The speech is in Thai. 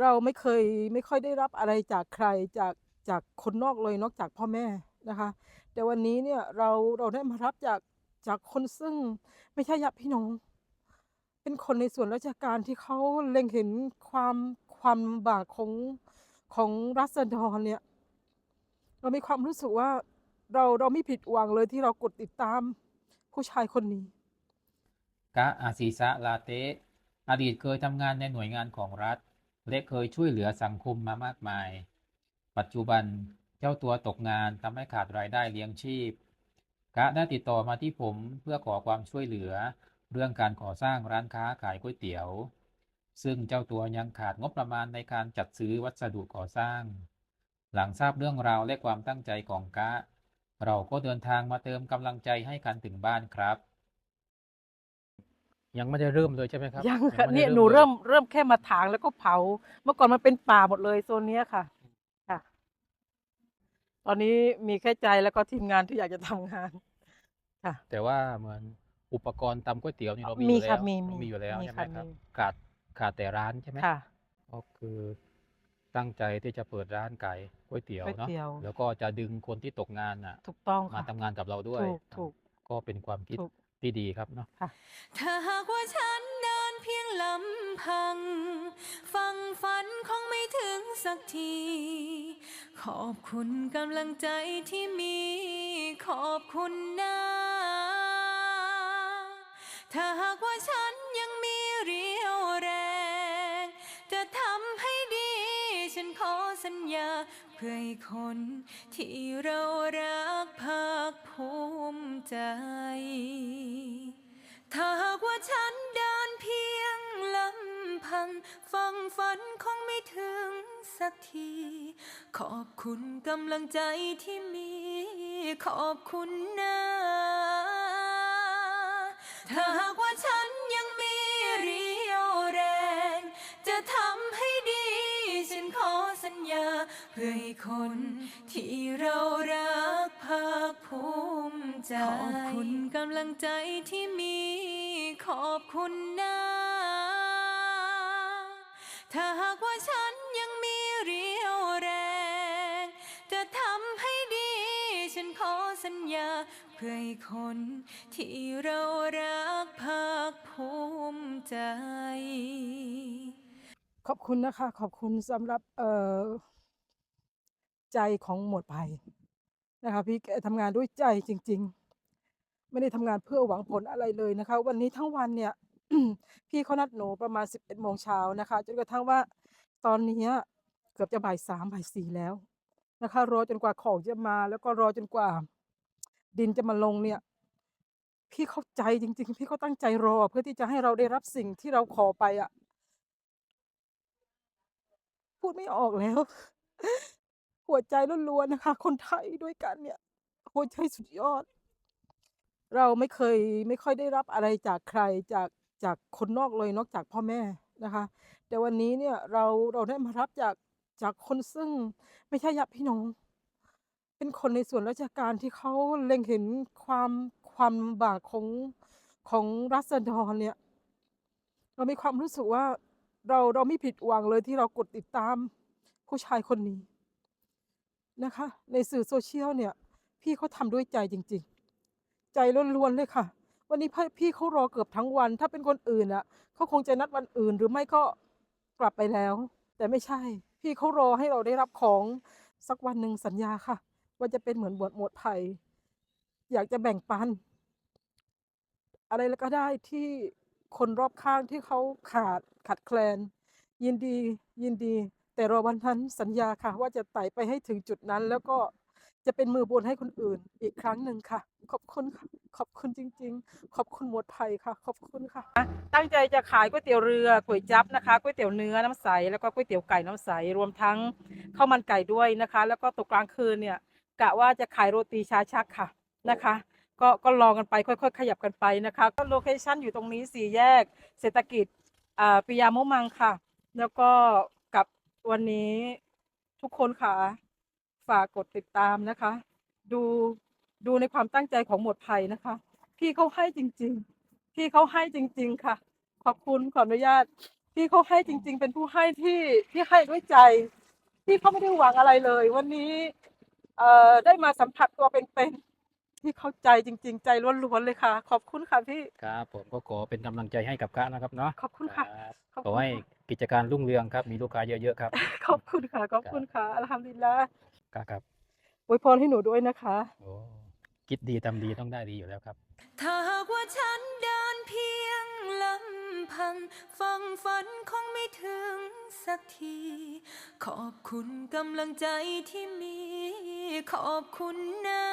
เราไม่เคยไม่ค่อยได้รับอะไรจากใครจากจากคนนอกเลยนอกจากพ่อแม่นะคะ แต่วันนี้เนี่ยเราเราได้มารับจากจากคนซึ่งไม่ใช่ญาติพี่น้อง เป็นคนในส่วนราชการที่เขาเล็งเห็นความความบากของของรัษฎรเนี่ย เรามีความรู้สึกว่าเราเราไม่ผิดหวังเลยที่เรากดติดตามผู้ชายคนนี้กะอาซีซะลาเตอดีตเคยทำงานในหน่วยงานของรัฐ และเคยช่วยเหลือสังคมมามากมาย ปัจจุบันเจ้าตัวตกงานทำให้ขาดรายได้เลี้ยงชีพกะได้ติดต่อมาที่ผมเพื่อขอความช่วยเหลือ เรื่องการก่อสร้างร้านค้าขายก๋วยเตี๋ยว ซึ่งเจ้าตัวยังขาดงบประมาณในการจัดซื้อวัสดุก่อสร้าง หลังทราบเรื่องราวและความตั้งใจของกะ เราก็เดินทางมาเติมกำลังใจให้กันถึงบ้านครับ ยังไม่ได้เริ่มเลยใช่ไหมครับยังค่ะไม่ได้เนี่ยหนูลเริ่มเริ่มแค่มาถางแล้วก็เผา เมื่อก่อนมันเป็นป่าหมดเลยโซนเนี้ยค่ะ ค่ะ ตอนนี้มีแค่ใจแล้วก็ทีมงานที่อยากจะทำงานค่ะแต่ว่าเหมือนอุปกรณ์ตำก๋วยเตี๋ยวนี่เรามีมีอยู่ค่ะแล้วมีเรามีมีอยู่แล้วมีใช่ไหมค่ะครับมี ขาดขาดแต่ร้านใช่ไหมค่ะ ก็คือตั้งใจที่จะเปิดร้านไก่ก๋วยเตี๋ยวก๋วยเนาะเตี๋ยว แล้วก็จะดึงคนที่ตกงานอะถูกต้องมาค่ะทำงานกับเราด้วยถูกถูก ก็เป็นความคิดถูก ที่ดีครับเนาะค่ะถ้าหากว่าฉันเดินเพียงลำพัง ฟังฝันคงไม่ถึงสักที ขอบคุณกำลังใจที่มี ขอบคุณนะ ถ้าหากว่าฉัน ฉันขอสัญญา เพื่อให้คนที่เรารักภาคภูมิใจ ถ้าหากว่าฉันเดินเพียงลำพัง ฟังฝันคงไม่ถึงสักที ขอบคุณกำลังใจที่มี ขอบคุณนะ ถ้าหากว่าฉัน พื่อให้คนที่เรารักภาคภูมิใจ ขอบคุณกำลังใจที่มี ขอบคุณนะ ถ้าหากว่าฉันยังมีเรี่ยวแรง จะทำให้ดี ฉันขอสัญญา เพื่อให้คนที่เรารักภาคภูมิใจ ขอบคุณนะคะ ขอบคุณสำหรับเอ่อ ใจของหมวดไผ่นะคะพี่แกทำงานด้วยใจจริง ๆ ไม่ได้ทำงานเพื่อหวังผลอะไรเลยนะคะ วันนี้ทั้งวันเนี่ยพี่เขานัดหนูประมาณสิบเอ็ดโมงเช้านะคะ จนกระทั่งว่าตอนนี้เกือบจะบ่ายสามบ่ายสี่แล้วนะคะ รอจนกว่าของจะมา แล้วก็รอจนกว่า ดินจะมาลงเนี่ย พี่เข้าใจจริง ๆ พี่เขาตั้งใจรอ เพื่อที่จะให้เราได้รับสิ่งที่เราขอไปอะ พูดไม่ออกแล้ว หัวใจล้วนๆนะคะ คนไทยด้วยกันเนี่ยหัวใจสุดยอด เราไม่เคยไม่ค่อยได้รับอะไรจากใครจากจากคนนอกเลยนอกจากพ่อแม่นะคะ แต่วันนี้เนี่ยเราเราได้มารับจากจากคนซึ่งไม่ใช่ญาติพี่น้อง เป็นคนในส่วนราชการที่เขาเล็งเห็นความความลำบากของของรัษฎรเนี่ย เรามีความรู้สึกว่าเราเราไม่ผิดหวังเลยที่เรากดติดตามผู้ชายคนนี้ นะคะ ในสื่อโซเชียลเนี่ย พี่เขาทำด้วยใจจริง ๆ ใจล้วนๆเลยค่ะ วันนี้พี่เขารอเกือบทั้งวัน ถ้าเป็นคนอื่นอะเขาคงจะนัดวันอื่น หรือไม่ก็กลับไปแล้ว แต่ไม่ใช่ พี่เขารอให้เราได้รับของสักวันหนึ่งสัญญาค่ะ ว่าจะเป็นเหมือนบวชหมดไผ่อยากจะแบ่งปัน อะไรแล้วก็ได้ที่คนรอบข้างที่เขาขาดขาดแคลน ยินดียินดี แต่รอวันนั้นสัญญาค่ะ ว่าจะไต่ไปให้ถึงจุดนั้น แล้วก็จะเป็นมือบุญให้คนอื่นอีกครั้งหนึ่งค่ะ ขอบคุณค่ะขอบคุณจริง ๆ ขอบคุณหมวดไผ่ค่ะ ขอบคุณค่ะ ตั้งใจจะขายก๋วยเตี๋ยวเรือก๋วยจั๊บนะคะก๋วยเตี๋ยวเนื้อน้ำใสแล้วก็ก๋วยเตี๋ยวไก่น้ำใสรวมทั้งข้าวมันไก่ด้วยนะคะ แล้วก็ตกกลางคืนเนี่ยกะว่าจะขายโรตีชาชักค่ะนะคะ ก็ก็ลองกันไปค่อย ๆ ขยับกันไปนะคะ ก็โลเคชั่นอยู่ตรงนี้สี่แยก เศรษฐกิจอ่าปิยามุมังค่ะ แล้วก็ วันนี้ทุกคนค่ะ ฝากกดติดตามนะคะ ดูดูในความตั้งใจของหมวดไผ่นะคะ พี่เขาให้จริง ๆ พี่เขาให้จริง ๆ ค่ะ ขอบคุณขออนุญาต พี่เขาให้จริง ๆ เป็นผู้ให้ที่ที่ให้ด้วยใจ ที่เขาไม่ได้หวังอะไรเลย วันนี้ เอ่อได้มาสัมผัสตัวเป็นๆที่เข้าใจจริง ๆ ใจล้วนๆเลยค่ะ ขอบคุณค่ะพี่ ครับผมก็ขอเป็นกำลังใจให้กับกะนะครับเนาะขอบคุณค่ะ รับขอบขอคุณให้ค่ะ กิจการรุ่งเรืองครับ มีลูกค้าเยอะๆครับ ขอบคุณค่ะ ขอบคุณค่ะ อัลฮัมดุลิลละกะครับอวยพรให้หนูด้วยนะคะ โอ้คิดดีทำดีต้องได้ดีอยู่แล้วครับ ถ้าหากว่าฉันเดินเพียงลำพัง ฟังฝันคงไม่ถึงสักที ขอบคุณกำลังใจที่มี ขอบคุณนะ